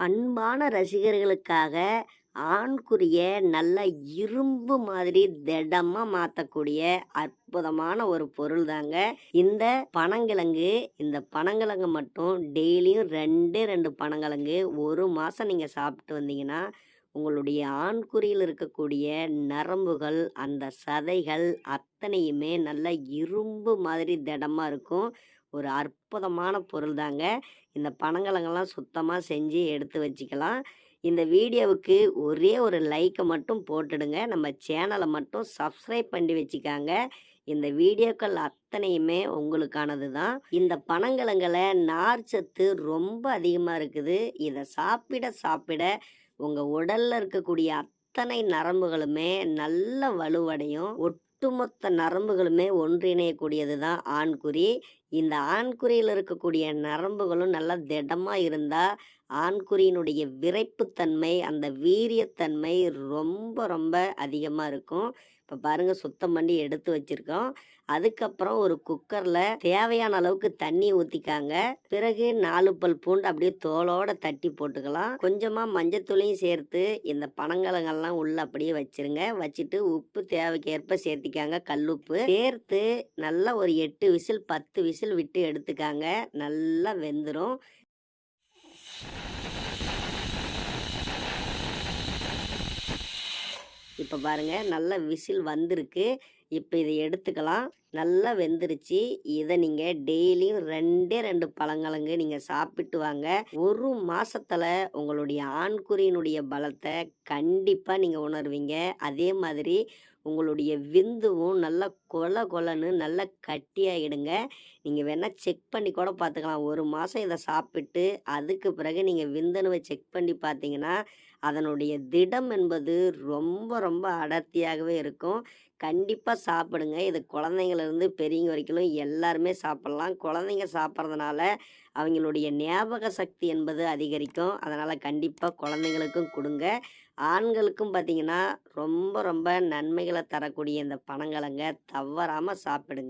அன்பான ரசிகர்களுக்காக ஆண்குறிய நல்ல இரும்பு மாதிரி திடமாக மாற்றக்கூடிய அற்புதமான ஒரு பொருள் தாங்க. இந்த பனங்கிழங்கு இந்த பனங்கிழங்கு மட்டும் டெய்லியும் ரெண்டே ரெண்டு பனங்கிழங்கு ஒரு மாதம் நீங்கள் சாப்பிட்டு வந்தீங்கன்னா உங்களுடைய ஆண்குறியில் இருக்கக்கூடிய நரம்புகள் அந்த சதைகள் அத்தனையுமே நல்ல இரும்பு மாதிரி திடமாக இருக்கும். ஒரு அற்புதமான பொருள் தாங்க. இந்த பனங்கலங்கள்லாம் சுத்தமாக செஞ்சு எடுத்து வச்சுக்கலாம். இந்த வீடியோவுக்கு ஒரே ஒரு லைக்கை மட்டும் போட்டுடுங்க. நம்ம சேனலை மட்டும் சப்ஸ்கிரைப் பண்ணி வச்சுக்காங்க. இந்த வீடியோக்கள் அத்தனையுமே உங்களுக்கானது தான். இந்த பனங்கிழங்குல நார் சத்து ரொம்ப அதிகமாக இருக்குது. இதை சாப்பிட சாப்பிட உங்கள் உடலில் இருக்கக்கூடிய அத்தனை நரம்புகளுமே நல்ல வலுவடையும். ஒட்டுமொத்த நரம்புகளுமே ஒன்றிணையக்கூடியது தான் ஆண்குறி. இந்த ஆண்குறியில் இருக்கக்கூடிய நரம்புகளும் நல்லா திடமாக இருந்தால் ஆண்குறியினுடைய விரைப்புத்தன்மை அந்த வீரியத்தன்மை ரொம்ப ரொம்ப அதிகமாக இருக்கும். இப்போ பாருங்கள் சுத்தம் பண்ணி எடுத்து வச்சுருக்கோம். அதுக்கப்புறம் ஒரு குக்கரில் தேவையான அளவுக்கு தண்ணி ஊற்றிக்காங்க பிறகு நாலு பல் பூண்டு அப்படியே தோலோட தட்டி போட்டுக்கலாம். கொஞ்சமாக மஞ்சத்தூளையும் சேர்த்து இந்த பனங்கிழங்கெல்லாம் உள்ள அப்படியே வச்சிருங்க. வச்சுட்டு உப்பு தேவைக்கேற்ப சேர்த்திக்காங்க கல்லுப்பு சேர்த்து நல்லா ஒரு எட்டு விசில் பத்து விசில் விட்டு எடுத்துக்காங்க. நல்லா வெந்துடும் இப்போ பாருங்கள் நல்ல விசில் வந்திருக்கு. இப்போ இதை எடுத்துக்கலாம். நல்லா வெந்துருச்சு. இதை நீங்கள் டெய்லியும் ரெண்டே ரெண்டு பழங்கிழங்கு நீங்கள் சாப்பிட்டு வாங்க. ஒரு மாசத்துல உங்களுடைய ஆண்குறியினுடைய பலத்தை கண்டிப்பாக நீங்கள் உணர்வீங்க. அதே மாதிரி உங்களுடைய விந்துவும் நல்லா கொல கொலன்னு நல்லா கட்டியாகிடுங்க நீங்கள் வேணால் செக் பண்ணி கூட பார்த்துக்கலாம் ஒரு மாதம் இதை சாப்பிட்டு அதுக்கு பிறகு நீங்கள் விந்தணுவை செக் பண்ணி பார்த்தீங்கன்னா அதனுடைய திடம் என்பது ரொம்ப ரொம்ப அடர்த்தியாகவே இருக்கும். கண்டிப்பாக சாப்பிடுங்க. இது குழந்தைங்கள்லேருந்து பெரியவங்க வரைக்கும் எல்லாருமே சாப்பிட்லாம். குழந்தைங்க சாப்பிட்றதுனால அவங்களுடைய ஞாபக சக்தி என்பது அதிகரிக்கும். அதனால் கண்டிப்பாக குழந்தைங்களுக்கும் கொடுங்க. ஆண்களுக்கும் பார்த்திங்கன்னா ரொம்ப ரொம்ப நன்மைகளை தரக்கூடிய இந்த பனங்கிழங்க தவறாமல் சாப்பிடுங்க.